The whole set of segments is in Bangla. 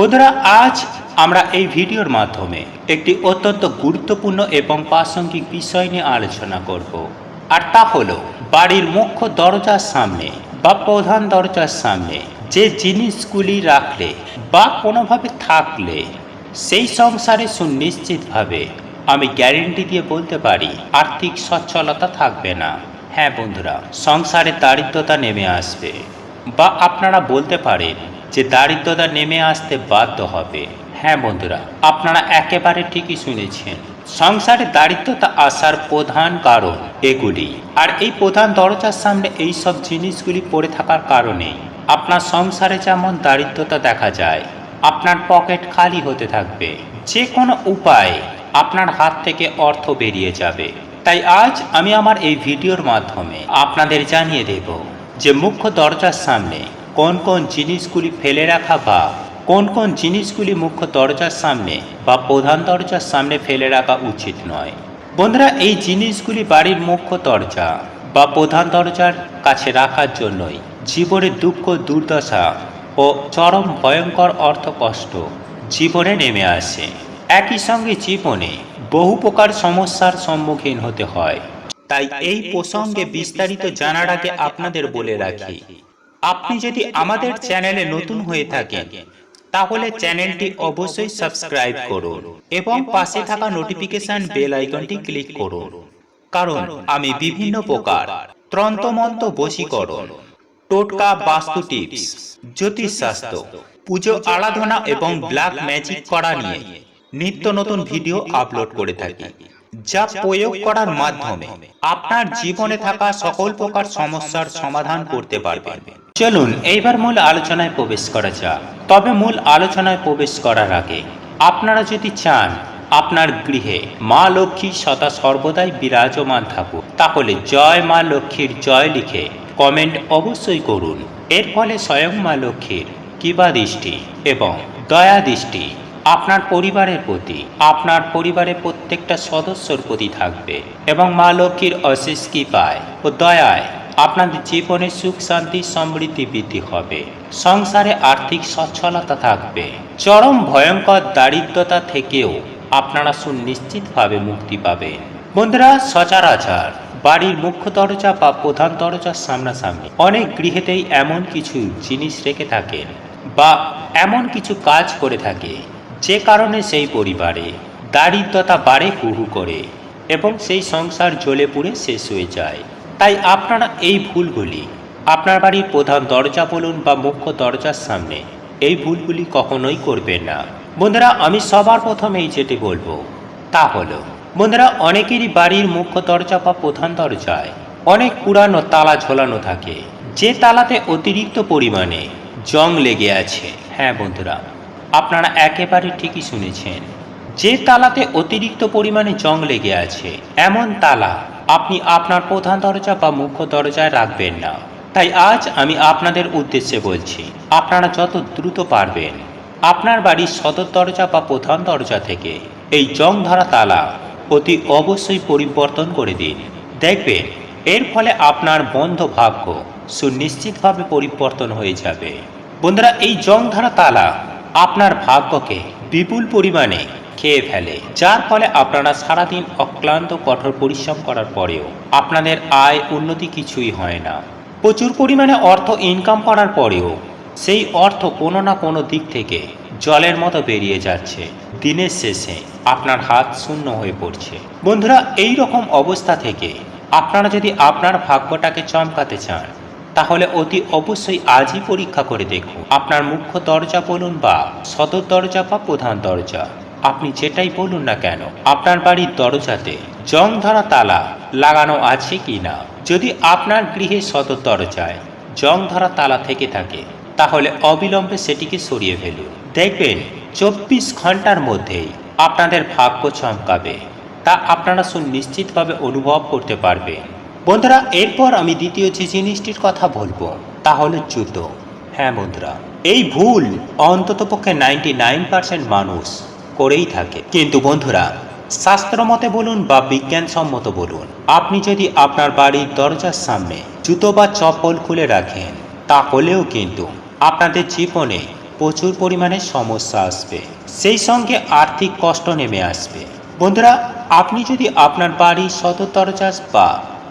বন্ধুরা, আজ আমরা এই ভিডিওর মাধ্যমে একটি অত্যন্ত গুরুত্বপূর্ণ এবং প্রাসঙ্গিক বিষয় নিয়ে আলোচনা করব। আর তা হলো, বাড়ির মুখ্য দরজার সামনে বা প্রধান দরজার সামনে যে জিনিসগুলি রাখলে বা কোনোভাবে থাকলে, সেই সংসারে সুনিশ্চিতভাবে আমি গ্যারেন্টি দিয়ে বলতে পারি, আর্থিক সচ্ছলতা থাকবে না। হ্যাঁ বন্ধুরা, সংসারে দারিদ্রতা নেমে আসবে। বা আপনারা বলতে পারেন যে দারিদ্রতা নেমে আসতে বাধ্য হবে। হ্যাঁ বন্ধুরা, আপনারা একেবারে ঠিকই শুনেছেন। সংসারে দারিদ্রতা আসার প্রধান কারণ এগুলি। আর এই প্রধান দরজার সামনে এই সব জিনিসগুলি পড়ে থাকার কারণে আপনার সংসারে যেমন দারিদ্রতা দেখা যায়, আপনার পকেট খালি হতে থাকবে। যে কোনো উপায়ে আপনার হাত থেকে অর্থ বেরিয়ে যাবে। তাই আজ আমি আমার এই ভিডিওর মাধ্যমে আপনাদের জানিয়ে দেব যে মুখ্য দরজার সামনে কোন কোন জিনিসগুলি ফেলে রাখা বা কোন কোন জিনিসগুলি মুখ্য দরজার সামনে বা প্রধান দরজার সামনে ফেলে রাখা উচিত নয়। বন্ধুরা, এই জিনিসগুলি বাড়ির মুখ্য দরজা বা প্রধান দরজার কাছে রাখার জন্যই জীবনের দুঃখ, দুর্দশা ও চরম ভয়ঙ্কর অর্থ কষ্ট জীবনে নেমে আসে। একই সঙ্গে জীবনে বহু প্রকার সমস্যার সম্মুখীন হতে হয়। তাই এই প্রসঙ্গে বিস্তারিত জানার আগে আপনাদের বলে রাখি আপনি যদি আমাদের চ্যানেলে নতুন হয়ে থাকেন, তাহলে চ্যানেলটি অবশ্যই সাবস্ক্রাইব করুন এবং পাশে থাকা নোটিফিকেশন বেল আইকনটি ক্লিক করুন। কারণ আমি বিভিন্ন প্রকার ত্রন্তমন্ত বশীকরণ, টোটকা বাস্তু টিপস জ্যোতিষশাস্ত্র পুজো আরাধনা এবং ব্ল্যাক ম্যাজিক করা নিয়ে নিত্য নতুন ভিডিও আপলোড করে থাকি। যা প্রয়োগ করার মাধ্যমে আপনার জীবনে থাকা সকল প্রকার সমস্যার সমাধান করতে পারবেন। চলুন, এইবার মূল আলোচনায় প্রবেশ করা যাক। তবে মূল আলোচনায় প্রবেশ করার আগে আপনারা যদি চান আপনার গৃহে মা লক্ষ্মী সদা সর্বদাই বিরাজমান থাকুক, তাহলে জয় মা লক্ষ্মীর জয় লিখে কমেন্ট অবশ্যই করুন। এর ফলে স্বয়ং মা লক্ষ্মীর কিবা দৃষ্টি এবং দয়া দৃষ্টি আপনার পরিবারের প্রতি, আপনার পরিবারের প্রত্যেকটা সদস্যর প্রতি থাকবে এবং মা লক্ষ্মীর অশেষ কৃপায় ও দয়ায় আপনাদের জীবনে সুখ, শান্তি, সমৃদ্ধি বৃদ্ধি হবে। সংসারে আর্থিক সচ্ছলতা থাকবে। চরম ভয়ঙ্কর দারিদ্রতা থেকেও আপনারা সুনিশ্চিতভাবে মুক্তি পাবেন। বন্ধুরা, সচরাচর বাড়ির মুখ্য দরজা বা প্রধান দরজার সামনাসামনি অনেক গৃহেতেই এমন কিছু জিনিস রেখে থাকেন বা এমন কিছু কাজ করে থাকে যে কারণে সেই পরিবারে দারিদ্রতা বাড়ে হুহু করে এবং সেই সংসার জ্বলে পুড়ে শেষ হয়ে যায়। তাই আপনারা এই ভুলগুলি আপনার বাড়ির প্রধান দরজা বলুন বা মুখ্য দরজার সামনে, এই ভুলগুলি কখনোই করবেন না। বন্ধুরা, আমি সবার প্রথমেই যেটি বলব তা হলো, বন্ধুরা, অনেকেরই বাড়ির মুখ্য দরজা বা প্রধান দরজায় অনেক পুরানো তালা ঝোলানো থাকে। যে তালাতে অতিরিক্ত পরিমাণে জং লেগে আছে। হ্যাঁ বন্ধুরা আপনারা একেবারে ঠিকই শুনেছেন। যে তালাতে অতিরিক্ত পরিমাণে জং লেগে আছে, এমন তালা আপনি আপনার প্রধান দরজা বা মুখ্য দরজায় রাখবেন না। তাই আজ আমি আপনাদের উদ্দেশ্যে বলছি, আপনারা যত দ্রুত পারবেন, আপনার বাড়ির সদর দরজা বা প্রধান দরজা থেকে এই জং ধরা তালা অতি অবশ্যই পরিবর্তন করে দিন। দেখবেন, এর ফলে আপনার বন্ধ ভাগ্য সুনিশ্চিতভাবে পরিবর্তন হয়ে যাবে। বন্ধুরা, এই জং ধরা তালা আপনার ভাগ্যকে বিপুল পরিমাণে খেয়ে ফেলে, যার ফলে আপনারা সারাদিন অক্লান্ত কঠোর পরিশ্রম করার পরেও আপনাদের আয় উন্নতি কিছুই হয় না। প্রচুর পরিমাণে অর্থ ইনকাম করার পরেও সেই অর্থ কোনো না কোনো দিক থেকে জলের মতো বেরিয়ে যাচ্ছে। দিনের শেষে আপনার হাত শূন্য হয়ে পড়ছে। বন্ধুরা এই রকম অবস্থা থেকে আপনারা যদি আপনার ভাগ্যটাকে চমকাতে চান তাহলে অতি অবশ্যই আজই পরীক্ষা করে দেখুন। আপনার মুখ্য দরজা বলুন বা সদর দরজা বা প্রধান দরজা। আপনি যেটাই বলুন না কেন, আপনার বাড়ির দরজাতে জং ধরা তালা লাগানো আছে কি না যদি আপনার গৃহে সদর দরজায় জং ধরা তালা থেকে থাকে, তাহলে অবিলম্বে সেটিকে সরিয়ে ফেলুন। দেখবেন চব্বিশ ঘণ্টার মধ্যেই আপনাদের ভাগ্য চমকাবে। তা আপনারা সুনিশ্চিতভাবে অনুভব করতে পারবেন। বন্ধুরা, এরপর আমি দ্বিতীয় যে জিনিসটির কথা বলব, তা হলো জুতো হ্যাঁ বন্ধুরা, এই ভুল অন্তত পক্ষে নাইনটি নাইন পার্সেন্ট মানুষ করেই থাকে। কিন্তু বন্ধুরা শাস্ত্রমতে বলুন বা বিজ্ঞানসম্মত বলুন, আপনি যদি আপনার বাড়ির দরজার সামনে জুতো বা চপ্পল খুলে রাখেন তা হলেও কিন্তু আপনাদের জীবনে প্রচুর পরিমাণে সমস্যা আসবে। সেই সঙ্গে আর্থিক কষ্ট নেমে আসবে। বন্ধুরা, আপনি যদি আপনার বাড়ির সদর দরজা বা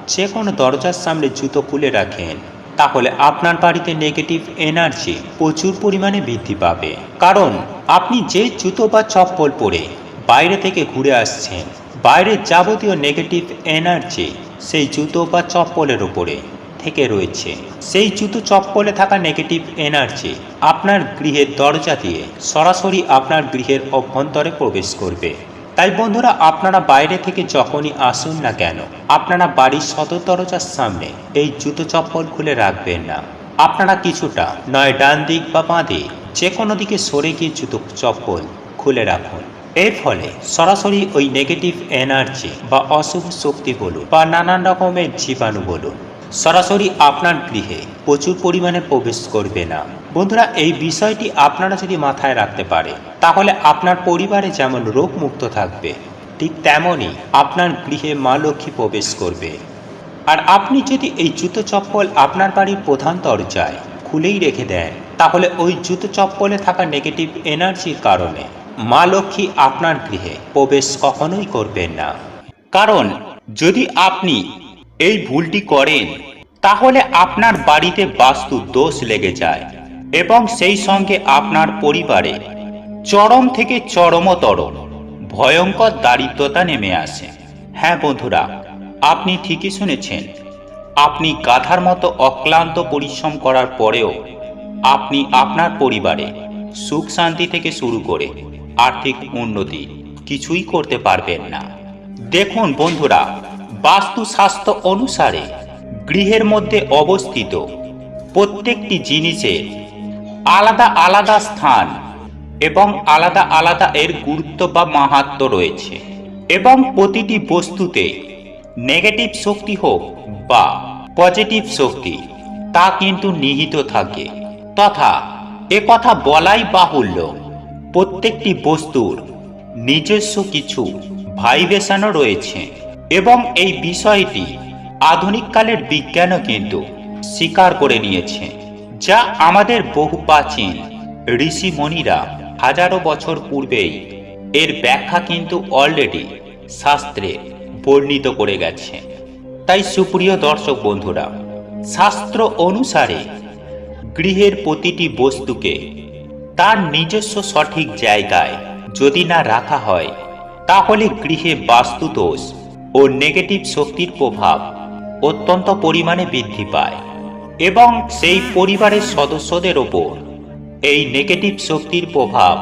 যে কোনো দরজার সামনে জুতো খুলে রাখেন, তাহলে আপনার বাড়িতে নেগেটিভ এনার্জি প্রচুর পরিমাণে বৃদ্ধি পাবে। কারণ আপনি যে জুতো বা চপ্পল পরে বাইরে থেকে ঘুরে আসছেন বাইরের যাবতীয় নেগেটিভ এনার্জি সেই জুতো বা চপ্পলের ওপরে থেকে রয়েছে। সেই জুতো চপ্পলে থাকা নেগেটিভ এনার্জি আপনার গৃহের দরজা দিয়ে সরাসরি আপনার গৃহের অভ্যন্তরে প্রবেশ করবে। তাই বন্ধুরা, আপনারা বাইরে থেকে যখনই আসুন না কেন, আপনারা বাড়ির সদর দরজার সামনে এই জুতো চপ্পল খুলে রাখবেন না। আপনারা কিছুটা নয় ডান দিক বা বাঁ দিক যে কোনো দিকে সরে গিয়ে জুতো চপ্পল খুলে রাখুন। এর ফলে সরাসরি ওই নেগেটিভ এনার্জি বা অশুভ শক্তি বলুন বা নানান রকমের জীবাণু বলুন সরাসরি আপনার গৃহে প্রচুর পরিমাণে প্রবেশ করবে না। বন্ধুরা, এই বিষয়টি আপনারা যদি মাথায় রাখতে পারে, তাহলে আপনার পরিবারে যেমন রোগ মুক্ত থাকবে, ঠিক তেমনই আপনার গৃহে মা লক্ষ্মী প্রবেশ করবে। আর আপনি যদি এই জুতো চপ্পল আপনার বাড়ির প্রধান দরজায় খুলেই রেখে দেন, তাহলে ওই জুতো চপ্পলে থাকা নেগেটিভ এনার্জির কারণে মা লক্ষ্মী আপনার গৃহে প্রবেশ কখনোই করবেন না। কারণ যদি আপনি এই ভুলটি করেন, তাহলে আপনার বাড়িতে বাস্তু দোষ লেগে যায় এবং সেই সঙ্গে আপনার পরিবারে চরম থেকে চরমতর ভয়ঙ্কর দারিদ্রতা নেমে আসে। হ্যাঁ বন্ধুরা, আপনি ঠিকই শুনেছেন, আপনি গাধার মতো অক্লান্ত পরিশ্রম করার পরেও আপনি আপনার পরিবারে সুখ শান্তি থেকে শুরু করে আর্থিক উন্নতি কিছুই করতে পারবেন না। দেখুন বন্ধুরা বাস্তুশাস্ত্র অনুসারে গৃহের মধ্যে অবস্থিত প্রত্যেকটি জিনিসের আলাদা আলাদা স্থান এবং আলাদা আলাদা এর গুরুত্ব বা মাহাত্ম রয়েছে এবং প্রতিটি বস্তুতে নেগেটিভ শক্তি হোক বা পজিটিভ শক্তি, তা কিন্তু নিহিত থাকে। তথা এ কথা বলাই বাহুল্য, প্রত্যেকটি বস্তুর নিজস্ব কিছু ভাইব্রেশনও রয়েছে। এবং এই বিষয়টি আধুনিককালের বিজ্ঞানও কিন্তু স্বীকার করে নিয়েছে, যা আমাদের বহু প্রাচীন ঋষি মণিরা হাজারো বছর পূর্বেই এর ব্যাখ্যা কিন্তু অলরেডি শাস্ত্রে বর্ণিত করে গেছে। তাই সুপ্রিয় দর্শক বন্ধুরা, শাস্ত্র অনুসারে গৃহের প্রতিটি বস্তুকে তার নিজস্ব সঠিক জায়গায় যদি না রাখা হয়, তাহলে গৃহে বাস্তুদোষ ও নেগেটিভ শক্তির প্রভাব অত্যন্ত পরিমাণে বৃদ্ধি পায় এবং সেই পরিবারের সদস্যদের ওপর এই নেগেটিভ শক্তির প্রভাব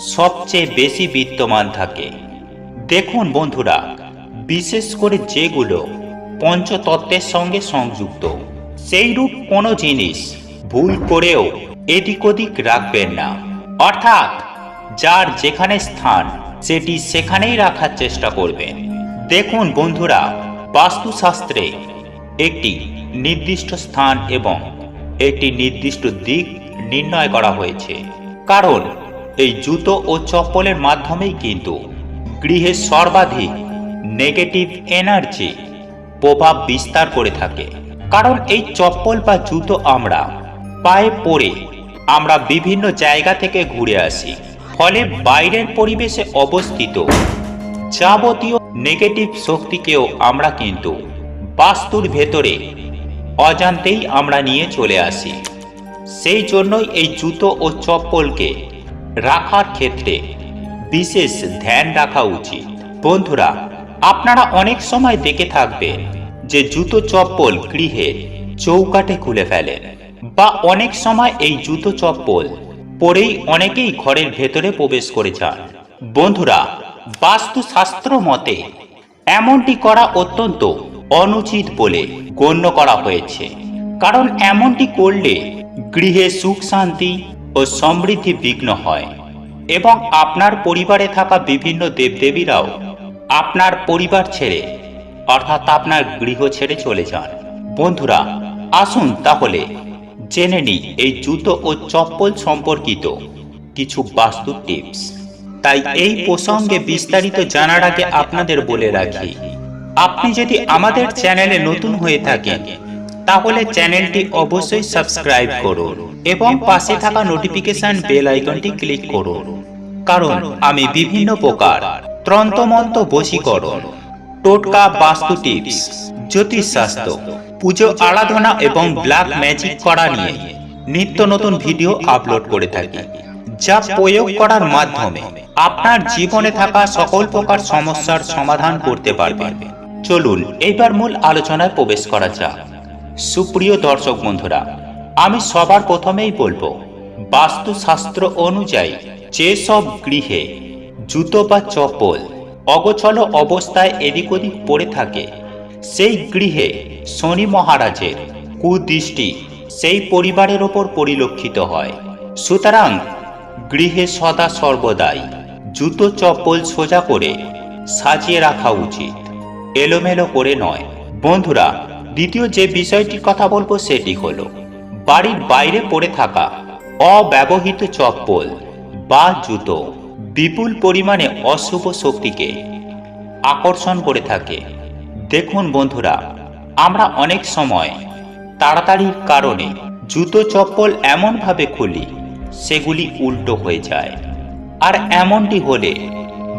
সবচেয়ে বেশি বিদ্যমান থাকে। দেখুন বন্ধুরা, বিশেষ করে যেগুলো পঞ্চতত্ত্বের সঙ্গে সংযুক্ত সেই রূপ কোনো জিনিস ভুল করেও এদিক ওদিক রাখবেন না। অর্থাৎ যার যেখানে স্থান, সেটি সেখানেই রাখার চেষ্টা করবেন। দেখুন বন্ধুরা, বাস্তুশাস্ত্রে একটি নির্দিষ্ট স্থান এবং একটি নির্দিষ্ট দিক নির্ণয় করা হয়েছে। কারণ এই জুতো ও চপ্পলের মাধ্যমেই কিন্তু গৃহে সর্বাধিক নেগেটিভ এনার্জি প্রভাব বিস্তার করে থাকে। কারণ এই চপ্পল বা জুতো আমরা পায়ে পরে আমরা বিভিন্ন জায়গা থেকে ঘুরে আসি। ফলে বাইরের পরিবেশে অবস্থিত যাবতীয় নেগেটিভ শক্তিকেও আমরা কিন্তু বাস্তুর ভেতরে অজান্তেই আমরা নিয়ে চলে আসি। সেই জন্যই এই জুতো ও চপ্পলকে রাখার ক্ষেত্রে বিশেষ ধ্যান রাখা উচিত। বন্ধুরা, আপনারা অনেক সময় দেখে থাকবেন যে জুতো চপ্পল গৃহের চৌকাটে খুলে ফেলেন বা অনেক সময় এই জুতো চপ্পল পরেই অনেকেই ঘরের ভেতরে প্রবেশ করে যান। বন্ধুরা বাস্তুশাস্ত্র মতে, এমনটি করা অত্যন্ত অনুচিত বলে গণ্য করা হয়েছে। কারণ এমনটি করলে গৃহে সুখ শান্তি ও সমৃদ্ধি বিঘ্ন হয় এবং আপনার পরিবারে থাকা বিভিন্ন দেবদেবীরাও আপনার পরিবার ছেড়ে, অর্থাৎ আপনার গৃহ ছেড়ে চলে যান। বন্ধুরা, আসুন তাহলে জেনে নিই এই জুতো ও চপ্পল সম্পর্কিত কিছু বাস্তু টিপস। তাই এই প্রসঙ্গে বিস্তারিত জানার আগে আপনাদের বলে রাখি, আপনি যদি আমাদের চ্যানেলে নতুন হয়ে থাকেন, তাহলে চ্যানেলটি অবশ্যই সাবস্ক্রাইব করুন এবং পাশে থাকা নোটিফিকেশন বেল আইকনটি ক্লিক করুন। কারণ আমি বিভিন্ন প্রকার ত্রন্তমন্ত বশীকরণ, টোটকা বাস্তু টিপস, জ্যোতিষশাস্ত্র, পুজো আরাধনা এবং ব্ল্যাক ম্যাজিক করা নিয়ে নিত্য নতুন ভিডিও আপলোড করে থাকি। যা প্রয়োগ করার মাধ্যমে আপনার জীবনে থাকা সকল প্রকার সমস্যার সমাধান করতে পারবেন চলুন, এইবার মূল আলোচনায় প্রবেশ করা যাক। সুপ্রিয় দর্শক বন্ধুরা, আমি সবার প্রথমেই বলব, বাস্তুশাস্ত্র অনুযায়ী যেসব গৃহে জুতো বা চপ্পল অগোছল অবস্থায় এদিক ওদিক পড়ে থাকে, সেই গৃহে শনি মহারাজের কুদৃষ্টি সেই পরিবারের ওপর পরিলক্ষিত হয়। সুতরাং গৃহে সদা সর্বদাই জুতো চপ্পল সোজা করে সাজিয়ে রাখা উচিত। এলোমেলো করে নয়। বন্ধুরা, দ্বিতীয় যে বিষয়টির কথা বলব সেটি হলো, বাড়ির বাইরে পড়ে থাকা অব্যবহৃত চপ্পল বা জুতো বিপুল পরিমাণে অশুভ শক্তিকে আকর্ষণ করে থাকে। দেখুন বন্ধুরা, আমরা অনেক সময় তাড়াতাড়ির কারণে জুতো চপ্পল এমনভাবে খুলি সেগুলি উল্টো হয়ে যায়। আর এমনটি হলে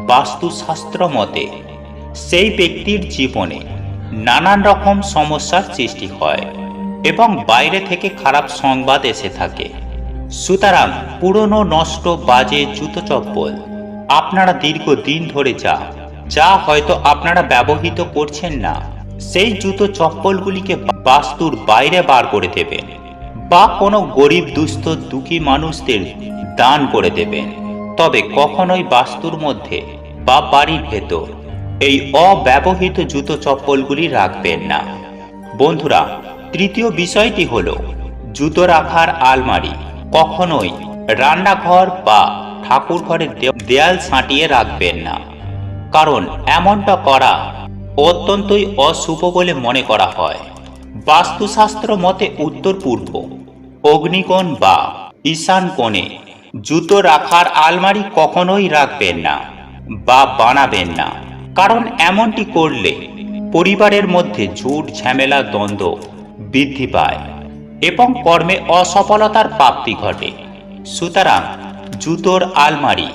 বাস্তুশাস্ত্র মতে সেই ব্যক্তির জীবনে নানান রকম সমস্যার সৃষ্টি হয় এবং বাইরে থেকে খারাপ সংবাদ এসে থাকে। সুতরাং পুরনো নষ্ট বাজে জুতো চপ্পল আপনারা দীর্ঘদিন ধরে যা যা হয়তো আপনারা ব্যবহৃত করছেন না, সেই জুতো চপ্পলগুলিকে বাস্তুর বাইরে বার করে দেবেন। বা কোনো গরিব দুস্থ দুঃখী মানুষদের দান করে দেবেন। তবে কখনোই বাস্তুর মধ্যে বা বাড়ির ভেতর এই অব্যবহৃত জুতো চপ্পলগুলি রাখবেন না। বন্ধুরা, তৃতীয় বিষয়টি হল জুতো রাখার আলমারি কখনোই রান্নাঘর বা ঠাকুর ঘরের দেয়াল ছাঁটিয়ে রাখবেন না। কারণ এমনটা করা অত্যন্তই অশুভ বলে মনে করা হয়। বাস্তুশাস্ত্র মতে উত্তর পূর্ব অগ্নিকোণ বা ঈশান কোণে জুতো রাখার আলমারি কখনোই রাখবেন না বা বানাবেন না। কারণ এমনটি করলে পরিবারের মধ্যে ঝুট ঝামেলা, দ্বন্দ্ব বৃদ্ধি পায় এবং কর্মে অসফলতার প্রাপ্তি ঘটে। সুতরাং জুতোর আলমারি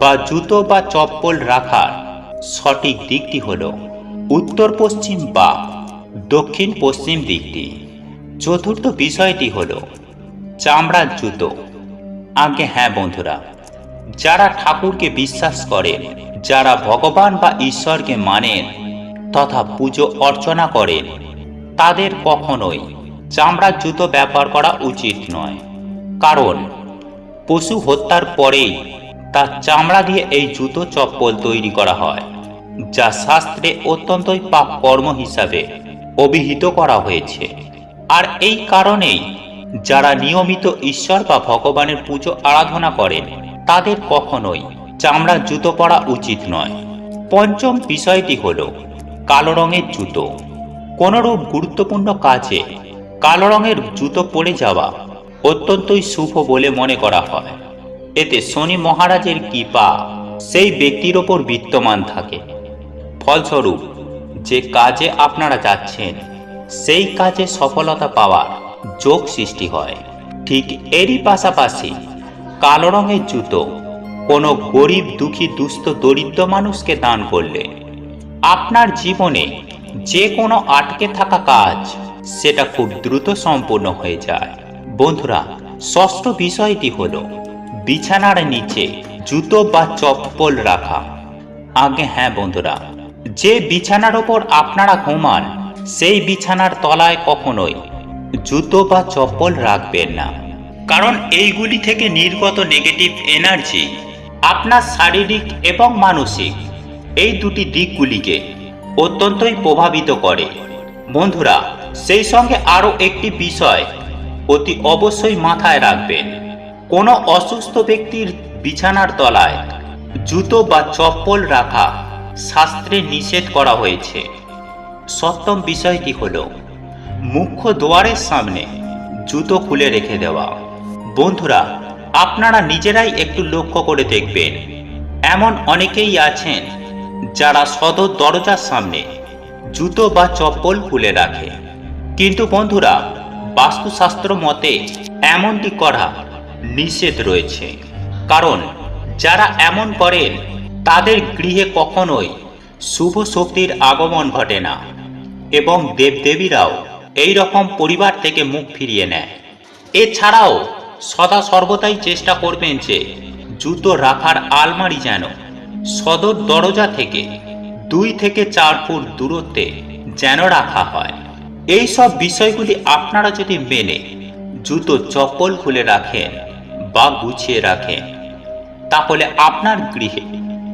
বা জুতো বা চপ্পল রাখার সঠিক দিকটি হল উত্তর পশ্চিম বা দক্ষিণ পশ্চিম দিকটি। চতুর্থ বিষয়টি হল চামড়ার জুতো। আগে হ্যাঁ বন্ধুরা, যারা ঠাকুরকে বিশ্বাস করে, যারা ভগবান বা ঈশ্বরকে মানেন তথা পুজো অর্চনা করেন তাদের কখনোই চামড়ার জুতো ব্যবহার করা উচিত নয়। কারণ, পশু হত্যার পরেই তার চামড়া দিয়ে এই জুতো চপ্পল তৈরি করা হয়, যা শাস্ত্রে অত্যন্তই পাপ কর্ম হিসাবে অভিহিত করা হয়েছে। আর এই কারণেই যারা নিয়মিত ঈশ্বর বা ভগবানের পুজো আরাধনা করেন, তাদের কখনোই চামড়ার জুতো পরা উচিত নয়। পঞ্চম বিষয়টি হল কালো রঙের জুতো। কোনরূপ গুরুত্বপূর্ণ কাজে কালো রঙের জুতো পরে যাওয়া অত্যন্তই শুভ বলে মনে করা হয়। এতে শনি মহারাজের কৃপা সেই ব্যক্তির ওপর বিত্তমান থাকে। ফলস্বরূপ যে কাজে আপনারা যাচ্ছেন, সেই কাজে সফলতা পাওয়ার যোগ সৃষ্টি হয়। ঠিক এরই পাশাপাশি কালো রঙের জুতো কোনো গরিব, দুঃখী, দুস্থ, দরিদ্র মানুষকে দান করলে আপনার জীবনে যে কোনো আটকে থাকা কাজ সেটা খুব দ্রুত সম্পূর্ণ হয়ে যায়। বন্ধুরা, ষষ্ঠ বিষয়টি হল বিছানার নিচে জুতো বা চপ্পল রাখা। আগে হ্যাঁ বন্ধুরা, যে বিছানার ওপর আপনারা ঘুমান, সেই বিছানার তলায় কখনোই জুতো বা চপ্পল রাখবেন না। কারণ এইগুলি থেকে নির্গত নেগেটিভ এনার্জি আপনার শারীরিক এবং মানসিক এই দুটি দিকগুলিকে অত্যন্তই প্রভাবিত করে। বন্ধুরা, সেই সঙ্গে আরও একটি বিষয় অতি অবশ্যই মাথায় রাখবেন। কোনো অসুস্থ ব্যক্তির বিছানার তলায় জুতো বা চপ্পল রাখা শাস্ত্রে নিষেধ করা হয়েছে। সপ্তম বিষয়টি হল মুখ্য দুয়ারের সামনে জুতো খুলে রেখে দেওয়া। বন্ধুরা, আপনারা নিজেরাই একটু লক্ষ্য করে দেখবেন, এমন অনেকেই আছেন যারা সদর দরজার সামনে জুতো বা চপ্পল খুলে রাখে। কিন্তু বন্ধুরা, বাস্তুশাস্ত্র মতে এমনটি করা নিষেধ রয়েছে। কারণ যারা এমন করেন, তাদের গৃহে কখনোই শুভ শক্তির আগমন ঘটে না এবং দেবদেবীরাও এই রকম পরিবার থেকে মুখ ফিরিয়ে নেয়। এছাড়াও সদা সর্বদাই চেষ্টা করবেন যে জুতো রাখার আলমারি যেন সদর দরজা থেকে দুই থেকে চার ফুট দূরত্বে যেন রাখা হয়। এই সব বিষয়গুলি আপনারা যদি মেনে জুতো চপ্পল খুলে রাখেন বা গুছিয়ে রাখেন, তাহলে আপনার গৃহে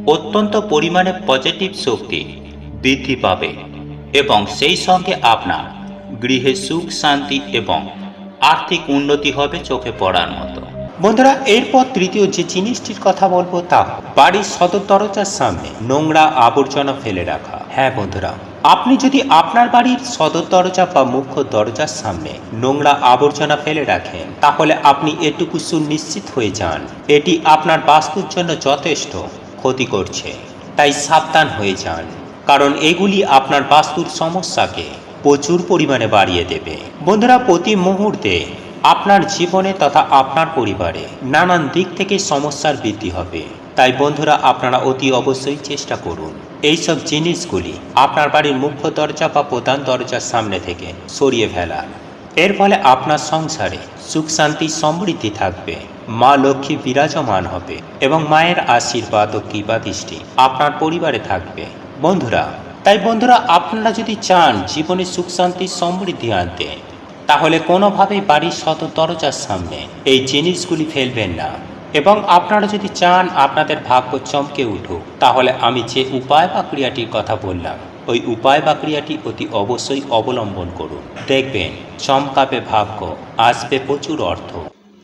অত্যন্ত পরিমাণে পজিটিভ শক্তি বৃদ্ধি পাবে এবং সেই সঙ্গে আপনার গৃহে সুখ, শান্তি এবং আর্থিক উন্নতি হবে চোখে পড়ার মতো। বন্ধুরা, এরপর তৃতীয় যে জিনিসটির কথা বলব তা বাড়ির সদর দরজার সামনে নোংরা আবর্জনা ফেলে রাখা। হ্যাঁ বন্ধুরা, আপনি যদি আপনার বাড়ির সদর দরজা বা মুখ্য দরজার সামনে নোংরা আবর্জনা ফেলে রাখেন, তাহলে আপনি এটুকু সুনিশ্চিত হয়ে যান, এটি আপনার বাস্তুর জন্য যথেষ্ট ক্ষতি করছে। তাই সাবধান হয়ে যান, কারণ এগুলি আপনার বাস্তুর সমস্যাকে প্রচুর পরিমাণে বাড়িয়ে দেবে। বন্ধুরা, প্রতি মুহূর্তে আপনার জীবনে তথা আপনার পরিবারে নানান দিক থেকে সমস্যার বৃদ্ধি হবে। তাই বন্ধুরা, আপনারা অতি অবশ্যই চেষ্টা করুন। এইসব জিনিসগুলি আপনার বাড়ির মুখ্য দরজা বা প্রধান দরজার সামনে থেকে সরিয়ে ফেলা এর ফলে আপনার সংসারে সুখ, শান্তি, সমৃদ্ধি থাকবে। মা লক্ষ্মী বিরাজমান হবে এবং মায়ের আশীর্বাদ ও কৃপা দৃষ্টি আপনার পরিবারে থাকবে। বন্ধুরা তাই বন্ধুরা, আপনারা যদি চান জীবনে সুখ, শান্তি, সমৃদ্ধি আনতে, তাহলে কোনোভাবেই বাড়ির সদর দরজার সামনে এই জিনিসগুলি ফেলবেন না। এবং আপনারা যদি চান আপনাদের ভাগ্য চমকে উঠুক, তাহলে আমি যে উপায় বা ক্রিয়াটির কথা বললাম, ওই উপায় বা ক্রিয়াটি অতি অবশ্যই অবলম্বন করুন। দেখবেন, চমকাবে ভাগ্য, আসবে প্রচুর অর্থ।